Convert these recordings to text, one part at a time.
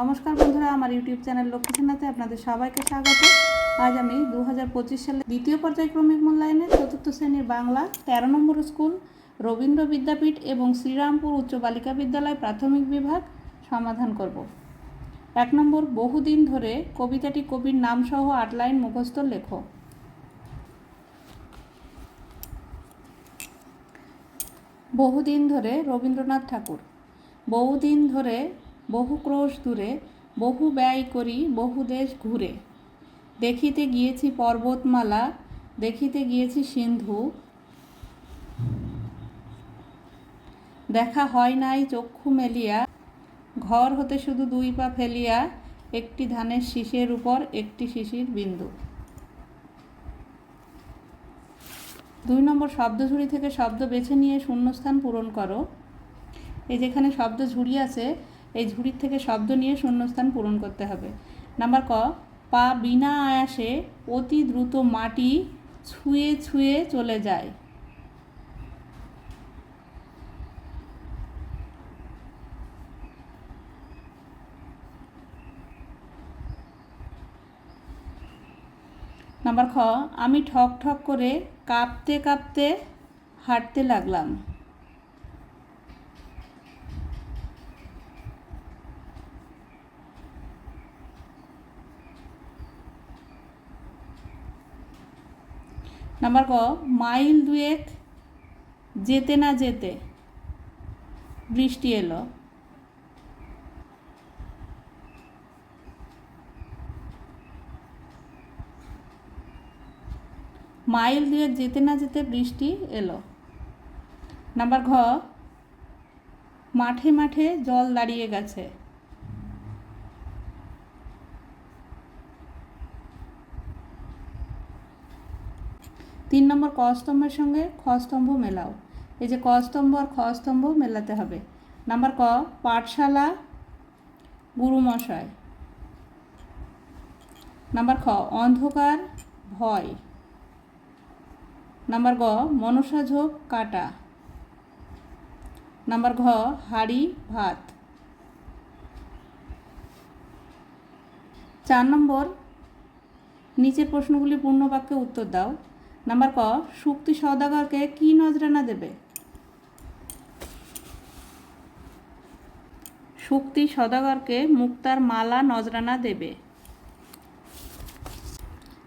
নমস্কার বন্ধুরা, আমার ইউটিউব চ্যানেল লক্ষ্মীখানাতে আপনাদের সবাইকে স্বাগত। আজ আমি দু হাজার পঁচিশ সালে দ্বিতীয় পর্যায়ক্রমিক মূল্যায়নের চতুর্থ শ্রেণির বাংলা তেরো নম্বর স্কুল, রবীন্দ্র বিদ্যাপীঠ এবং শ্রীরামপুর উচ্চ বালিকা বিদ্যালয় প্রাথমিক বিভাগ সমাধান করব। এক নম্বর, বহুদিন ধরে কবিতাটি কবির নামসহ আট লাইন মুখস্থ লেখো। বহুদিন ধরে রবীন্দ্রনাথ ঠাকুর। বহুদিন ধরে বহু ক্রোশ দূরে, বহু ব্যয় করি বহু দেশ ঘুরে। দেখিতে গিয়েছি পর্বতমালা, দেখিতে গিয়েছি সিন্ধু। দেখা হয় নাই চক্ষু মেলিয়া, ঘর হতে শুধু দুই পা ফেলিয়া, একটি ধানের শীষের উপর, একটি শিশির বিন্দু। দুই নম্বর শব্দ ঝুড়ি থেকে শব্দ বেছে নিয়ে শূন্যস্থান পূরণ করো। এই যেখানে শব্দ ঝুড়ি আছে এই ঝুড়ির থেকে শব্দ নিয়ে শূন্যস্থান পূরণ করতে হবে। নাম্বার ক, পা বিনা আয়াসে অতি দ্রুত মাটি ছুঁয়ে ছুঁয়ে চলে যায়। নাম্বার খ, আমি ঠক ঠক করে কাঁপতে কাঁপতে হাঁটতে লাগলাম। নাম্বার ক, মাইল দুয়েক যেতে না যেতে বৃষ্টি এলো। মাইল দুয়েক যেতে না যেতে বৃষ্টি এলো। নাম্বার ঘ, মাঠে মাঠে জল দাঁড়িয়ে গেছে। তিন নম্বর ক স্তম্ভের সঙ্গে খ স্তম্ভ মেলাও। এই যে ক স্তম্ভ আর খ মেলাতে হবে। নাম্বার ক, পাঠশালা, গুরুমশাই। নাম্বার খ, অন্ধকার, ভয়। নাম্বার গ, মনসা ঝোপ, কাটা। নাম্বার ঘ, হাড়ি, ভাত। চার নম্বর, নিচের প্রশ্নগুলি পূর্ণ বাক্যে উত্তর দাও। নাম্বার ক শুক্তি সওদাগরকে কি নজরানা দেবে? শুক্তি সদাগরকে মুক্তার মালা নজরানা দেবে।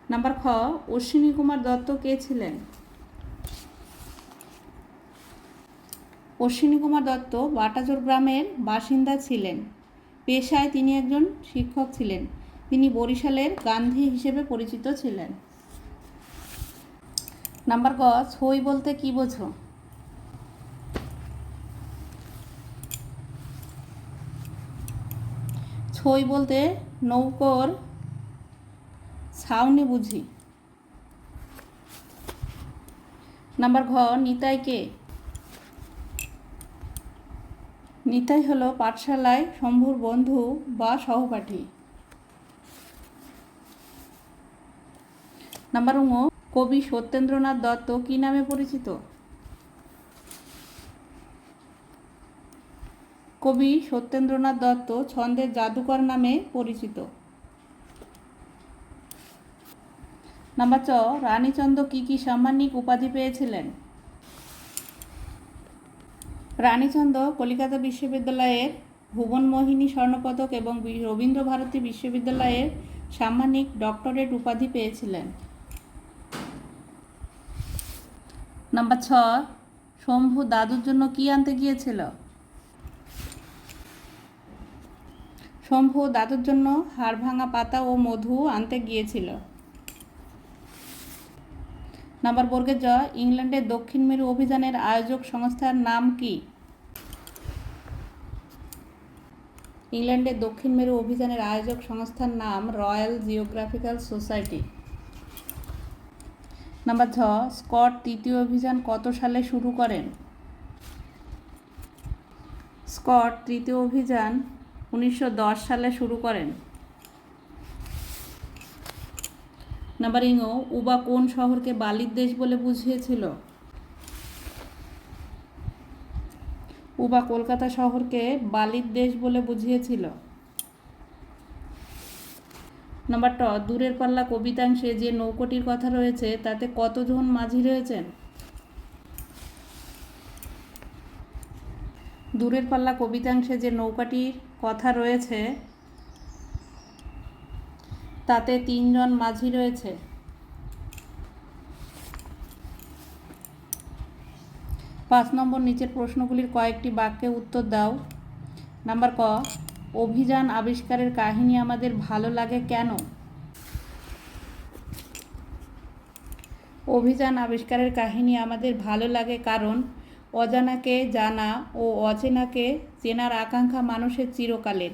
নাম্বার খ, অশ্বিনী কুমার দত্ত কে ছিলেন? অশ্বিনী কুমার দত্ত বাটাজোর গ্রামের বাসিন্দা ছিলেন। পেশায় তিনি একজন শিক্ষক ছিলেন। তিনি বরিশালের গান্ধী হিসেবে পরিচিত ছিলেন। নাম্বার গ ছই বলতে কি বোঝো? ছই বলতে নৌকোর ছাউনি বুঝি। নাম্বার ঘ, নিতাই কে? নিতাই হলো পাঠশালায় শম্ভুর বন্ধু বা সহপাঠী। নাম্বার উঙ কবি সত্যেন্দ্রনাথ দত্ত কি নামে পরিচিত? কবি সত্যেন্দ্রনাথ দত্ত ছন্দের জাদুকর নামে পরিচিত। নাম্বার চ রানীচন্দ্র কি কি সাম্মানিক উপাধি পেয়েছিলেন? রানীচন্দ্র কলিকাতা বিশ্ববিদ্যালয়ের ভুবনমোহিনী স্বর্ণপদক এবং রবীন্দ্র ভারতী বিশ্ববিদ্যালয়ের সাম্মানিক ডক্টরেট উপাধি পেয়েছিলেন। নাম্বার ছ শম্ভু দাদুর জন্য কি আনতে গিয়েছিল? শম্ভু দাদুর জন্য হাড় ভাঙা পাতা ও মধু আনতে গিয়েছিল। নাম্বার বর্গের জ ইংল্যান্ডের দক্ষিণ মেরু অভিযানের আয়োজক সংস্থার নাম কি? ইংল্যান্ডের দক্ষিণ মেরু অভিযানের আয়োজক সংস্থার নাম রয়্যাল জিওগ্রাফিক্যাল সোসাইটি। নাম্বার ছ, স্কট তৃতীয় অভিযান কত সালে শুরু করেন? স্কট তৃতীয় অভিযান উনিশশো দশ সালে শুরু করেন। নাম্বার ইংও, উবা কোন শহরকে বালির দেশ বলে বুঝিয়েছিল? উবা কলকাতা শহরকে বালির দেশ বলে বুঝিয়েছিল। নাম্বার ট, দূরের পাল্লা কবিতাংশে যে নৌকোটির কথা রয়েছে, তাতে কতজন মাঝি রয়েছেন? দূরের পাল্লা কবিতাংশে যে নৌকাটির কথা রয়েছে, তাতে তিনজন মাঝি রয়েছে। পাঁচ নম্বর নিচের প্রশ্নগুলির কয়েকটি বাক্যে উত্তর দাও। নাম্বার ক অভিযান আবিষ্কারের কাহিনী আমাদের ভালো লাগে কেন? অভিযান আবিষ্কারের কাহিনী আমাদের ভালো লাগে কারণ অজানাকে জানা ও অচেনাকে চেনার আকাঙ্ক্ষা মানুষের চিরকালের।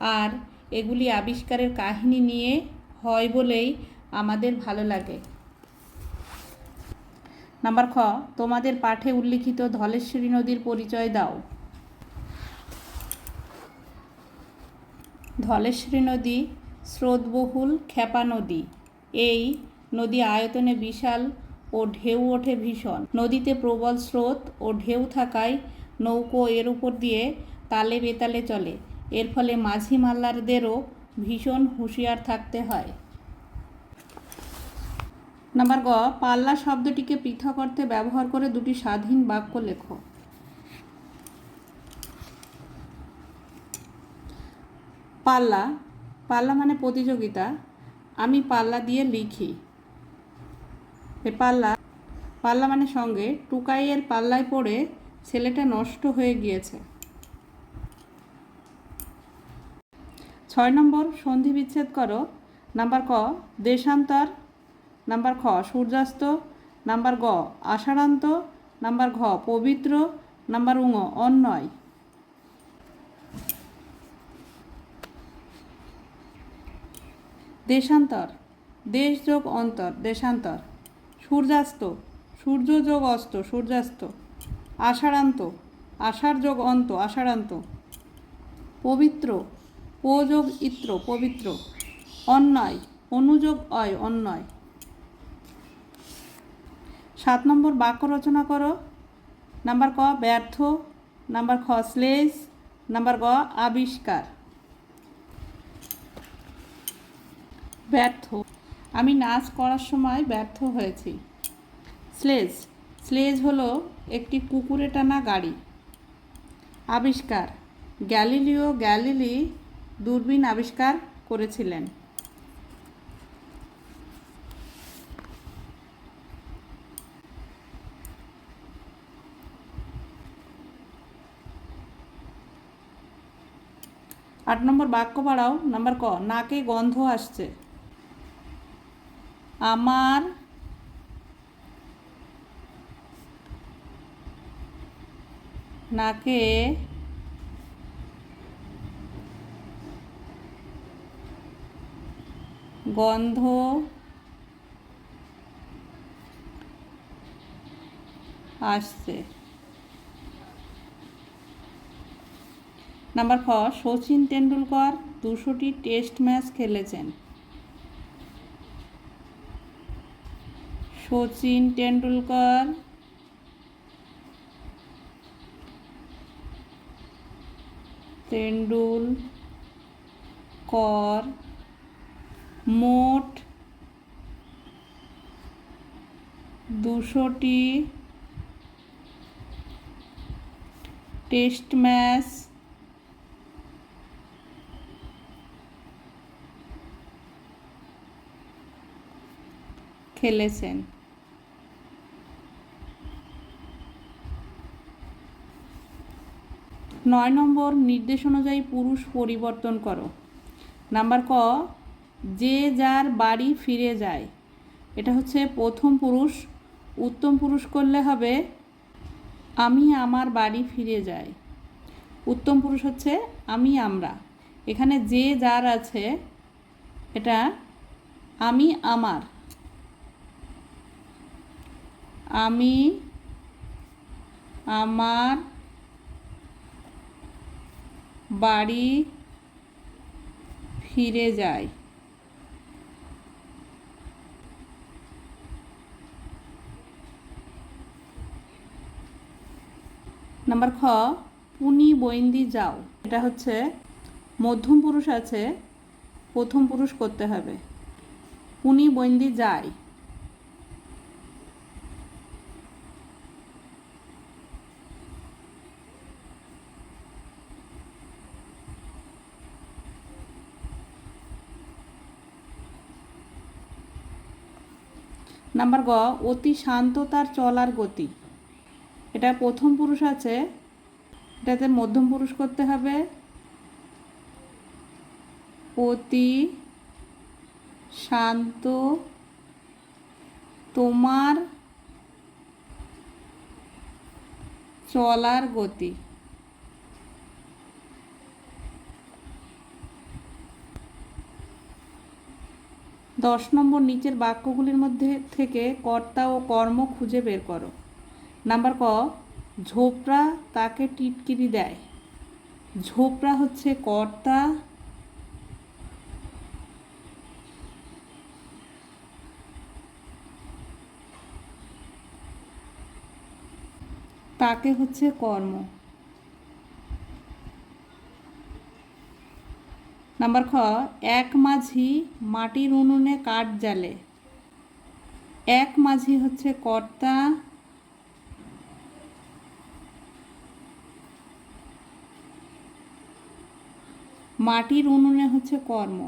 আর এগুলি আবিষ্কারের কাহিনী নিয়ে হয় বলেই আমাদের ভালো লাগে। নাম্বার খ, তোমাদের পাঠে উল্লিখিত ধলেশ্বরী নদীর পরিচয় দাও। ধলেশ্বরী নদী, স্রোতবহুল খেপা নদী। এই নদী আয়তনে বিশাল ও ঢেউ ওঠে ভীষণ। নদীতে প্রবল স্রোত ও ঢেউ থাকায় নৌকো এর উপর দিয়ে তালে বেতালে চলে। এর ফলে মাঝি মাল্লারদেরও ভীষণ হুঁশিয়ার থাকতে হয়। নাম্বার গ, পাল্লা শব্দটিকে পৃথক অর্থে ব্যবহার করে দুটি স্বাধীন বাক্য লেখো। পাল্লা পাল্লা মানে প্রতিযোগিতা। আমি পাল্লা দিয়ে লিখি। এ পাল্লা পাল্লা মানে সঙ্গে। টুকাইয়ের পাল্লায় পড়ে ছেলেটা নষ্ট হয়ে গিয়েছে। ছয় নম্বর, সন্ধি বিচ্ছেদ করো। নাম্বার ক, দেশান্তর। নাম্বার খ, সূর্যাস্ত। নাম্বার গ, আষাঢ়ান্ত। নাম্বার ঘ, পবিত্র। নাম্বার উঙ অন্যয় দেশান্তর দেশ যোগ অন্তর, দেশান্তর। সূর্যাস্ত সূর্য যোগ অস্ত, সূর্যাস্ত। আষাঢ়ান্ত আষাঢ় যোগ অন্ত, আষাঢ়ান্ত। পবিত্র যোগ ইত্র, পবিত্র। অন্যায়, অনুযোগ অয়, অন্যায়। সাত নম্বর বাক্য রচনা করো। নাম্বার ক, ব্যর্থ। নাম্বার খ, শ্লেষ। নাম্বার গ, আবিষ্কার। ব্যর্থ। আমি নাচ করার সময় ব্যর্থ হয়েছি। স্লেজ। স্লেজ হলো একটি কুকুরে টানা গাড়ি। আবিষ্কার। গ্যালিলিও গ্যালিলি দূরবীন আবিষ্কার করেছিলেন। আট নম্বর বাক্য বাড়াও। নাম্বার ক, নাকে গন্ধ আসছে। আমার নাকে গন্ধ আসছে। নাম্বার খ সচিন তেন্ডুলকর দুশোটি টেস্ট ম্যাচ খেলেছেন। সচিন তেন্ডুলকর। তেন্ডুলকর। মোট দুশোটি টেস্ট ম্যাচ খেলেছেন। নয় নম্বর নির্দেশ অনুযায়ী পুরুষ পরিবর্তন করো। নাম্বার ক, যে যার বাড়ি ফিরে যায়। এটা হচ্ছে প্রথম পুরুষ, উত্তম পুরুষ করলে হবে, আমি আমার বাড়ি ফিরে যাই। উত্তম পুরুষ হচ্ছে, আমি আমরা। এখানে যে যার আছে, এটা আমি আমার। আমি আমার বাড়ি ফিরে যায়। নাম্বার খ, পুনি বৈন্দি যাও। এটা হচ্ছে, মধ্যম পুরুষ আছে, প্রথম পুরুষ করতে হবে। পুনি বন্দি যায়। নাম্বার গ, অতি শান্ত তার চলার গতি। এটা প্রথম পুরুষ আছে, এটাতে মধ্যম পুরুষ করতে হবে। অতি শান্ত তোমার চলার গতি। দশ নম্বর নিচের বাক্যগুলির মধ্যে থেকে কর্তা ও কর্ম খুঁজে বের করো। নাম্বার ক, ঝোপড়া তাকে টিটকিরি দেয়। ঝোপড়া হচ্ছে কর্তা তাকে হচ্ছে কর্ম। নাম্বার খ, এক মাঝি মাটির উনুনে কাঠ জ্বালে। এক মাঝি হচ্ছে কর্তা, মাটির উনুনে হচ্ছে কর্ম।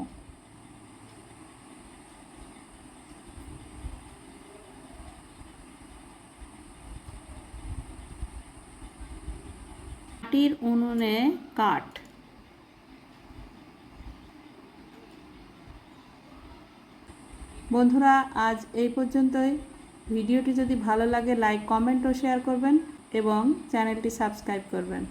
মাটির উনুনে কাঠ। বন্ধুরা, আজ এই পর্যন্তই। ভিডিওটি যদি ভালো লাগে লাইক কমেন্ট ও শেয়ার করবেন এবং চ্যানেলটি সাবস্ক্রাইব করবেন।